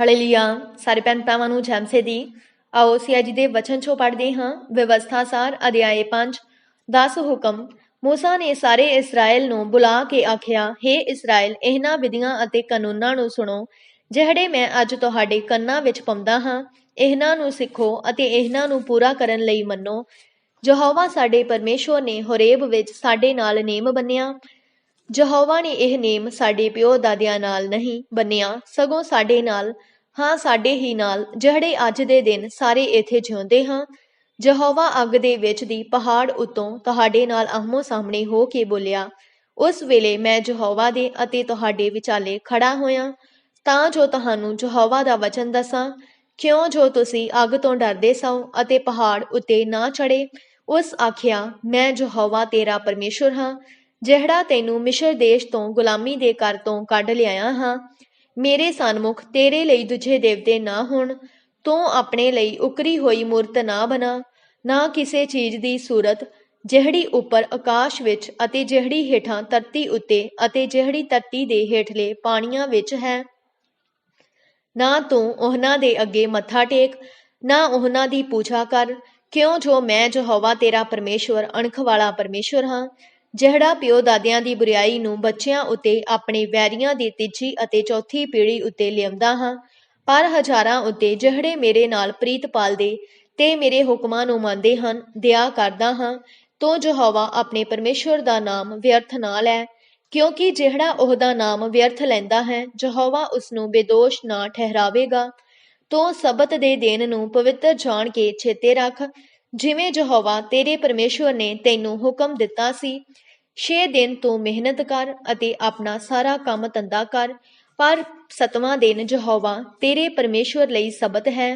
Hallelujah, ਸਾਰੇ ਭੈਣ ਭਰਾਵਾਂ ਨੂੰ ਜੈਮਸੇ ਦੀ। ਆਓ ਅਸੀਂ ਅੱਜ ਦੇ ਵਚਨ ਚੋਂ ਪੜ੍ਹਦੇ ਹਾਂ। ਵਿਵਸਥਾ ਸਾਰ, ਅਧਿਆਏ 5 10 ਹੁਕਮ, ਮੂਸਾ ਨੇ ਸਾਰੇ ਇਸਰਾਇਲ ਨੂੰ ਬੁਲਾ ਕੇ ਆਖਿਆ हे ਇਸਰਾਇਲ ਇਹਨਾਂ ਵਿਧੀਆਂ ਅਤੇ ਕਾਨੂੰਨਾਂ ਨੂੰ ਸੁਣੋ। ਜਿਹੜੇ ਮੈਂ ਅੱਜ ਤੁਹਾਡੇ ਕੰਨਾਂ ਵਿੱਚ ਪਾਉਂਦਾ ਹਾਂ, ਇਹਨਾਂ ਨੂੰ ਸਿੱਖੋ ਅਤੇ ਇਹਨਾਂ ਨੂੰ ਪੂਰਾ ਕਰਨ ਲਈ ਮੰਨੋ। ਯਹੋਵਾ ਸਾਡੇ ਪਰਮੇਸ਼ਵਰ ਨੇ ਹੋਰੇਬ ਵਿੱਚ ਸਾਡੇ ਨਾਲ ਨੇਮ ਬੰਨਿਆ। ਯਹੋਵਾ ਨੇ ਇਹ ਨੇਮ ਸਾਡੇ ਪਿਓ ਦਾਦਿਆਂ ਨਾਲ ਨਹੀਂ ਬੰਨਿਆ, ਸਗੋਂ ਸਾਡੇ ਨਾਲ, ਹਾਂ ਸਾਡੇ ਹੀ ਨਾਲ, ਜਿਹੜੇ ਅੱਜ ਦੇ ਦਿਨ ਸਾਰੇ ਇੱਥੇ ਜਿਉਂਦੇ ਹਾਂ। ਯਹੋਵਾ ਅੱਗ ਦੇ ਵਿੱਚ ਦੀ ਪਹਾੜ ਉਤੋਂ ਤੁਹਾਡੇ ਨਾਲ ਆਹਮੋ ਸਾਹਮਣੇ ਹੋ ਕੇ ਬੋਲਿਆ, ਉਸ ਵੇਲੇ ਮੈਂ ਯਹੋਵਾ ਦੇ ਅਤੇ ਤੁਹਾਡੇ ਵਿਚਾਲੇ ਖੜਾ ਹੋਇਆ, ਤਾਂ ਜੋ ਤੁਹਾਨੂੰ ਯਹੋਵਾ ਦਾ ਵਚਨ ਦੱਸਾਂ, ਕਿਉਂ ਜੋ ਤੁਸੀਂ ਅੱਗ ਤੋਂ ਡਰਦੇ ਸੋ ਅਤੇ ਪਹਾੜ ਉੱਤੇ ਨਾ ਚੜੇ ਉਸ ਆਖਿਆ, ਮੈਂ ਯਹੋਵਾ ਤੇਰਾ ਪਰਮੇਸ਼ਵਰ ਹਾਂ ਜਿਹੜਾ ਤੈਨੂੰ ਮਿਸ਼ਰ ਦੇਸ਼ ਤੋਂ ਗੁਲਾਮੀ ਦੇ ਘਰ ਤੋਂ ਕੱਢ ਲਿਆਇਆ ਹਾਂ, ਮੇਰੇ ਸਨਮੁਖ ਤੇਰੇ ਲਈ ਦੂਜੇ ਦੇਵਤੇ ਨਾ ਹੋਣ, ਤੂੰ ਆਪਣੇ ਲਈ ਉਕਰੀ ਹੋਈ ਮੂਰਤ ਨਾ ਬਣਾ, ਨਾ ਕਿਸੇ ਚੀਜ਼ ਦੀ ਸੂਰਤ, ਜਿਹੜੀ ਉੱਪਰ ਆਕਾਸ਼ ਵਿੱਚ ਅਤੇ ਜਿਹੜੀ ਹੇਠਾਂ ਧਰਤੀ ਉੱਤੇ ਅਤੇ ਜਿਹੜੀ ਧਰਤੀ ਦੇ ਹੇਠਲੇ ਪਾਣੀਆਂ ਵਿੱਚ ਹੈ। ਨਾ ਤੂੰ ਉਹਨਾਂ ਦੇ ਅੱਗੇ ਮੱਥਾ ਟੇਕ, ਨਾ ਉਹਨਾਂ ਦੀ ਪੂਜਾ ਕਰ, ਕਿਉਂ ਜੋ ਮੈਂ ਯਹੋਵਾ ਤੇਰਾ ਪਰਮੇਸ਼ਵਰ, ਅਣਖ ਵਾਲਾ ਪਰਮੇਸ਼ਵਰ ਹਾਂ ਜਿਹੜਾ ਪਿਓ ਦਾਦਿਆਂ ਦੀ ਬੁਰੀਾਈ ਨੂੰ ਬੱਚਿਆਂ ਉੱਤੇ ਆਪਣੇ ਵੈਰੀਆਂ ਦੀ ਤੀਜੀ ਅਤੇ ਚੌਥੀ ਪੀੜ੍ਹੀ ਉੱਤੇ ਲਿਆਉਂਦਾ ਹਾਂ, ਪਰ ਹਜ਼ਾਰਾਂ ਉੱਤੇ ਜਿਹੜੇ ਮੇਰੇ ਨਾਲ ਪ੍ਰੀਤ ਪਾਲਦੇ ਤੇ ਮੇਰੇ ਹੁਕਮਾਂ ਨੂੰ ਮੰਨਦੇ ਹਨ ਦਇਆ ਕਰਦਾ ਹਾਂ, ਤੋ ਯਹੋਵਾ ਆਪਣੇ ਪਰਮੇਸ਼ਵਰ ਦਾ ਨਾਮ ਵਿਅਰਥ ਨਾ ਲੈ, ਕਿਉਂਕਿ ਜਿਹੜਾ ਉਹਦਾ ਨਾਮ ਵਿਅਰਥ ਲੈਂਦਾ ਹੈ, ਯਹੋਵਾ ਉਸ ਨੂੰ ਬੇਦੋਸ਼ ਨਾ ਠਹਿਰਾਵੇਗਾ। ਤੋ ਸਬਤ ਦੇ ਦਿਨ ਨੂੰ ਪਵਿੱਤਰ ਜਾਣ ਕੇ ਛੇਤੇ ਰੱਖ ਜਿਵੇਂ ਯਹੋਵਾ ਤੇਰੇ ਪਰਮੇਸ਼ਵਰ ਨੇ ਤੈਨੂੰ ਹੁਕਮ ਦਿੱਤਾ ਸੀ 6 ਦਿਨ ਤੂੰ ਮਿਹਨਤ ਕਰ ਅਤੇ ਆਪਣਾ ਸਾਰਾ ਕੰਮ ਧੰਦਾ ਕਰ, ਪਰ ਸਤਵਾਂ ਦਿਨ ਯਹੋਵਾ ਤੇਰੇ ਪਰਮੇਸ਼ਵਰ ਲਈ ਸਬਤ ਹੈ,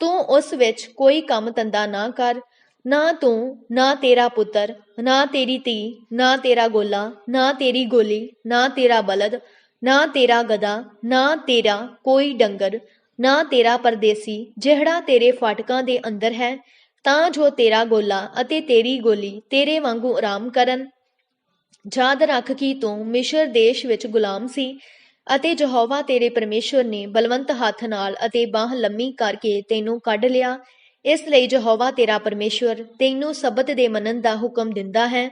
ਤੂੰ ਉਸ ਵਿੱਚ ਕੋਈ ਕੰਮ ਧੰਦਾ ਨਾ ਕਰ, ਨਾ ਤੂੰ, ਨਾ ਤੇਰਾ ਪੁੱਤਰ, ਨਾ ਤੇਰੀ ਧੀ, ਨਾ ਤੇਰਾ ਗੋਲਾ, ਨਾ ਤੇਰੀ ਗੋਲੀ, ਨਾ ਤੇਰਾ ਬਲਦ, ਨਾ ਤੇਰਾ ਗਦਾ ਨਾ ਤੇਰਾ ਕੋਈ ਡੰਗਰ, ਨਾ ਤੇਰਾ ਪਰਦੇਸੀ, ਜਿਹੜਾ ਤੇਰੇ ਫਾਟਕਾਂ ਦੇ ਅੰਦਰ ਹੈ ਤਾਂ ਜੋ ਤੇਰਾ ਗੋਲਾ ਅਤੇ ਤੇਰੀ ਗੋਲੀ ਤੇਰੇ ਵਾਂਗੂ ਆਰਾਮ ਕਰਨ। ਯਾਦ ਰੱਖ ਕਿ ਤੂੰ ਮਿਸ਼ਰ ਦੇਸ਼ ਵਿੱਚ ਗੁਲਾਮ ਸੀ ਅਤੇ ਯਹੋਵਾ ਤੇਰੇ ਪਰਮੇਸ਼ਵਰ ਨੇ ਬਲਵੰਤ ਹੱਥ ਨਾਲ ਅਤੇ ਬਾਹ ਲੰਮੀ ਕਰਕੇ ਤੈਨੂੰ ਕੱਢ ਲਿਆ। ਇਸ ਲਈ ਯਹੋਵਾ ਤੇਰਾ ਪਰਮੇਸ਼ਵਰ ਤੈਨੂੰ ਸਬਤ ਦੇ ਮੰਨਣ ਦਾ ਹੁਕਮ ਦਿੰਦਾ ਹੈ।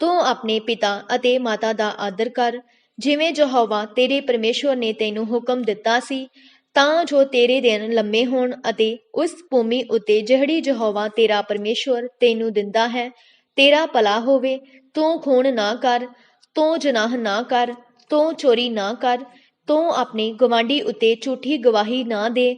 ਤੂੰ ਆਪਣੇ ਪਿਤਾ ਅਤੇ ਮਾਤਾ ਦਾ ਆਦਰ ਕਰ। ਜਿਵੇਂ ਯਹੋਵਾ ਤੇਰੇ ਪਰਮੇਸ਼ਵਰ ਨੇ ਤੈਨੂੰ ਹੁਕਮ ਦਿੱਤਾ ਸੀ ਤਾਂ ਜੋ ਤੇਰੇ ਦਿਨ ਲੰਮੇ ਹੋਣ ਅਤੇ ਉਸ ਭੂਮੀ ਉੱਤੇ ਜਿਹੜੀ ਯਹੋਵਾ ਤੇਰਾ ਪਰਮੇਸ਼ਵਰ ਤੈਨੂੰ ਦਿੰਦਾ ਹੈ, ਤੇਰਾ ਭਲਾ ਹੋਵੇ, ਤੂੰ ਖੂਨ ਨਾ ਕਰ, ਤੂੰ ਜਨਾਹ ਨਾ ਕਰ, ਤੂੰ ਚੋਰੀ ਨਾ ਕਰ, ਤੂੰ ਆਪਣੇ ਗਵਾਂਢੀ ਉੱਤੇ ਝੂਠੀ ਗਵਾਹੀ ਨਾ ਦੇ,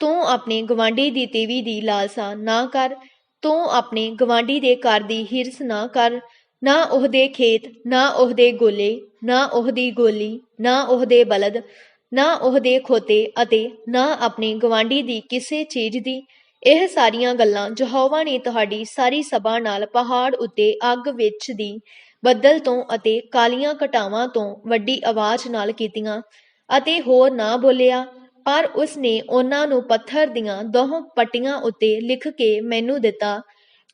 ਤੂੰ ਆਪਣੇ ਗਵਾਂਢੀ ਦੀ ਤੀਵੀ ਦੀ ਲਾਲਸਾ ਨਾ ਕਰ, ਤੂੰ ਆਪਣੇ ਗਵਾਂਢੀ ਦੇ ਘਰ ਦੀ ਹਿਰਸ ਨਾ ਕਰ, ਨਾ ਉਹਦੇ ਖੇਤ, ਨਾ ਉਹਦੇ ਗੋਲੇ, ਨਾ ਉਹਦੀ ਗੋਲੀ, ਨਾ ਉਹਦੇ ਬਲਦ ਨਾ ਉਹਦੇ ਖੋਤੇ ਅਤੇ ਨਾ ਆਪਣੇ ਗਵਾਂਢੀ ਦੀ ਕਿਸੇ ਚੀਜ਼ ਦੀ। ਇਹ ਸਾਰੀਆਂ ਗੱਲਾਂ ਯਹੋਵਾ ਨੇ ਤੁਹਾਡੀ ਸਾਰੀ ਸਭਾ ਨਾਲ ਪਹਾੜ ਉੱਤੇ ਅੱਗ ਵਿੱਚ ਦੀ ਬੱਦਲ ਤੋਂ ਅਤੇ ਕਾਲੀਆਂ ਘਟਾਵਾਂ ਤੋਂ ਵੱਡੀ ਆਵਾਜ਼ ਨਾਲ ਕੀਤੀਆਂ ਅਤੇ ਹੋਰ ਨਾ ਬੋਲਿਆ। ਪਰ ਉਸ ਨੇ ਉਹਨਾਂ ਨੂੰ ਪੱਥਰ ਦੀਆਂ ਦੋਹਾਂ ਪੱਟੀਆਂ ਉੱਤੇ ਲਿਖ ਕੇ ਮੈਨੂੰ ਦਿੱਤਾ,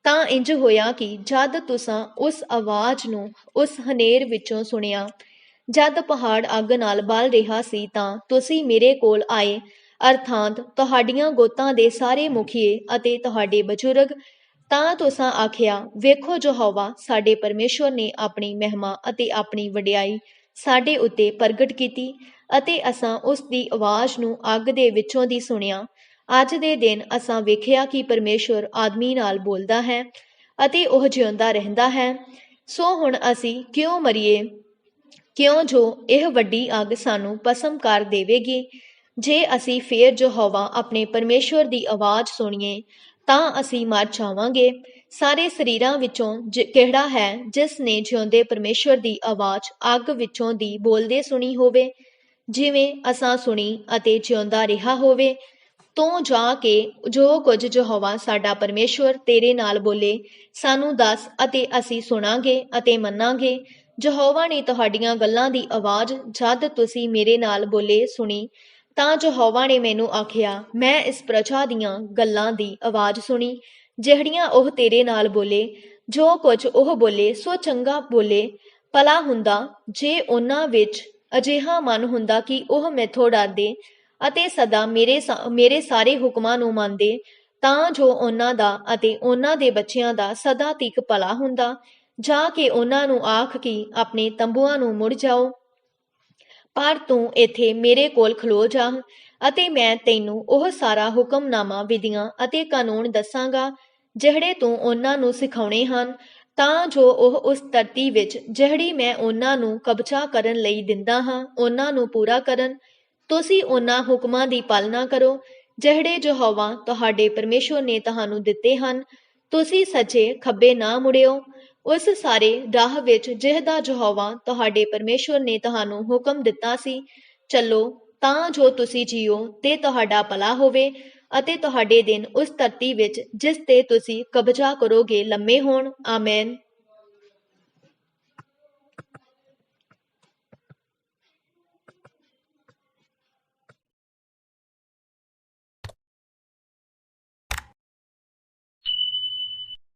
ਤਾਂ ਇੰਜ ਹੋਇਆ ਕਿ ਜਦ ਤੁਸਾਂ ਉਸ ਆਵਾਜ਼ ਨੂੰ ਉਸ ਹਨੇਰ ਵਿੱਚੋਂ ਸੁਣਿਆ ਜਦ ਪਹਾੜ ਅੱਗ ਨਾਲ ਬਲ ਰਿਹਾ ਸੀ ਤਾਂ ਤੁਸੀਂ ਮੇਰੇ ਕੋਲ ਆਏ। ਅਰਥਾਤ ਤੁਹਾਡੀਆਂ ਗੋਤਾਂ ਦੇ ਸਾਰੇ ਮੁਖੀਏ ਅਤੇ ਤੁਹਾਡੇ ਬਜ਼ੁਰਗ। ਤਾਂ ਤੁਸਾਂ ਆਖਿਆ, ਵੇਖੋ ਯਹੋਵਾ, ਸਾਡੇ ਪਰਮੇਸ਼ਵਰ ਨੇ ਆਪਣੀ ਮਹਿਮਾ ਅਤੇ ਆਪਣੀ ਵਡਿਆਈ ਸਾਡੇ ਉੱਤੇ ਪ੍ਰਗਟ ਕੀਤੀ ਅਤੇ ਅਸਾਂ ਉਸ ਦੀ ਆਵਾਜ਼ ਨੂੰ ਅੱਗ ਦੇ ਵਿੱਚੋਂ ਦੀ ਸੁਣਿਆ। ਅੱਜ ਦੇ ਦਿਨ ਅਸਾਂ ਵੇਖਿਆ ਕਿ ਪਰਮੇਸ਼ਵਰ ਆਦਮੀ ਨਾਲ ਬੋਲਦਾ ਹੈ ਅਤੇ ਉਹ ਜਿਉਂਦਾ ਰਹਿੰਦਾ ਹੈ। ਸੋ ਹੁਣ ਅਸੀਂ ਕਿਉਂ ਮਰੀਏ? ਕਿਉਂ ਜੋ ਇਹ ਵੱਡੀ ਅੱਗ ਸਾਨੂੰ ਪਸਮ ਕਰ ਦੇਵੇਗੀ? ਜੇ ਅਸੀਂ ਫੇਰ ਯਹੋਵਾ ਆਪਣੇ ਪਰਮੇਸ਼ਵਰ ਦੀ ਆਵਾਜ਼ ਸੁਣੀਏ, ਤਾਂ ਅਸੀਂ ਮਰ ਜਾਵਾਂਗੇ। ਸਾਰੇ ਸਰੀਰਾਂ ਵਿੱਚੋਂ ਕਿਹੜਾ ਹੈ ਜਿਸ ਨੇ ਜਿਉਂਦੇ ਪਰਮੇਸ਼ਵਰ ਦੀ ਆਵਾਜ਼ ਅੱਗ ਵਿੱਚੋਂ ਦੀ ਬੋਲਦੇ ਸੁਣੀ ਹੋਵੇ? ਜਿਵੇਂ ਅਸਾਂ ਸੁਣੀ ਅਤੇ ਜਿਉਂਦਾ ਰਿਹਾ ਹੋਵੇ, ਤੋਂ ਜਾ ਕੇ ਜੋ ਕੁਝ ਯਹੋਵਾ ਸਾਡਾ ਪਰਮੇਸ਼ਵਰ ਤੇਰੇ ਨਾਲ ਬੋਲੇ, ਸਾਨੂੰ ਦੱਸ ਅਤੇ ਅਸੀਂ ਸੁਣਾਂਗੇ ਅਤੇ ਮੰਨਾਂਗੇ। ਯਹੋਵਾ ਨੇ ਤੁਹਾਡੀਆਂ ਗੱਲਾਂ ਦੀ ਆਵਾਜ਼ ਜਦ ਤੁਸੀਂ ਮੇਰੇ ਨਾਲ ਬੋਲੇ ਸੁਣੀ, ਤਾਂ ਯਹੋਵਾ ਨੇ ਮੈਨੂੰ ਆਖਿਆ, ਮੈਂ ਇਸ ਪ੍ਰਜਾ ਦੀਆਂ ਗੱਲਾਂ ਦੀ ਆਵਾਜ਼ ਸੁਣੀ, ਜਿਹੜੀਆਂ ਉਹ ਤੇਰੇ ਨਾਲ ਬੋਲੇ, ਜੋ ਕੁਝ ਉਹ ਬੋਲੇ, ਸੋ ਚੰਗਾ ਬੋਲੇ, ਭਲਾ ਹੁੰਦਾ, ਜੇ ਉਹਨਾਂ ਵਿੱਚ ਅਜਿਹਾ ਮਨ ਹੁੰਦਾ ਕਿ ਉਹ ਮੈਥੋਂ ਡਰਦੇ ਅਤੇ ਸਦਾ ਮੇਰੇ ਮੇਰੇ ਸਾਰੇ ਹੁਕਮਾਂ ਨੂੰ ਮੰਨਦੇ, ਤਾਂ ਜੋ ਉਹਨਾਂ ਦਾ ਅਤੇ ਉਹਨਾਂ ਦੇ ਬੱਚਿਆਂ ਦਾ ਸਦਾ ਤੀਕ ਭਲਾ ਹੁੰਦਾ ਜਾ ਕੇ ਉਹਨਾਂ ਨੂੰ ਆਖ ਕਿ ਆਪਣੇ ਤੰਬੂਆਂ ਨੂੰ ਮੁੜ ਜਾਓ। ਪਰ ਤੂੰ ਇੱਥੇ ਮੇਰੇ ਕੋਲ ਖਲੋ ਜਾ ਅਤੇ ਮੈਂ ਤੈਨੂੰ ਉਹ ਸਾਰਾ ਹੁਕਮਨਾਮਾ, ਵਿਧੀਆਂ ਅਤੇ ਕਾਨੂੰਨ ਦੱਸਾਂਗਾ, ਜਿਹੜੇ ਤੂੰ ਉਹਨਾਂ ਨੂੰ ਸਿਖਾਉਣੇ ਹਨ, ਤਾਂ ਜੋ ਉਹ ਉਸ ਧਰਤੀ ਵਿੱਚ ਜਿਹੜੀ ਮੈਂ ਉਹਨਾਂ ਨੂੰ ਕਬਜ਼ਾ ਕਰਨ ਲਈ ਦਿੰਦਾ ਹਾਂ, ਉਹਨਾਂ ਨੂੰ ਪੂਰਾ ਕਰਨ। ਤੁਸੀਂ ਉਹਨਾਂ ਹੁਕਮਾਂ ਦੀ ਪਾਲਣਾ ਕਰੋ, ਜਿਹੜੇ ਯਹੋਵਾ ਤੁਹਾਡੇ ਪਰਮੇਸ਼ਵਰ ਨੇ ਤੁਹਾਨੂੰ ਦਿੱਤੇ ਹਨ। ਤੁਸੀਂ ਸੱਜੇ ਖੱਬੇ ਨਾ ਮੁੜਿਓ। ਉਸ ਸਾਰੇ ਰਾਹ ਵਿੱਚ ਜਿਹਦਾ ਯਹੋਵਾ ਤੁਹਾਡੇ ਪਰਮੇਸ਼ਵਰ ਨੇ ਤੁਹਾਨੂੰ ਹੁਕਮ ਦਿੱਤਾ ਸੀ, ਚੱਲੋ, ਤਾਂ ਜੋ ਤੁਸੀਂ ਜੀਓ ਤੇ ਤੁਹਾਡਾ ਭਲਾ ਹੋਵੇ ਅਤੇ ਤੁਹਾਡੇ ਦਿਨ ਉਸ ਧਰਤੀ ਵਿੱਚ ਜਿਸ ਤੇ ਤੁਸੀਂ ਕਬਜ਼ਾ ਕਰੋਗੇ ਲੰਮੇ ਹੋਣ। ਆਮੇਨ।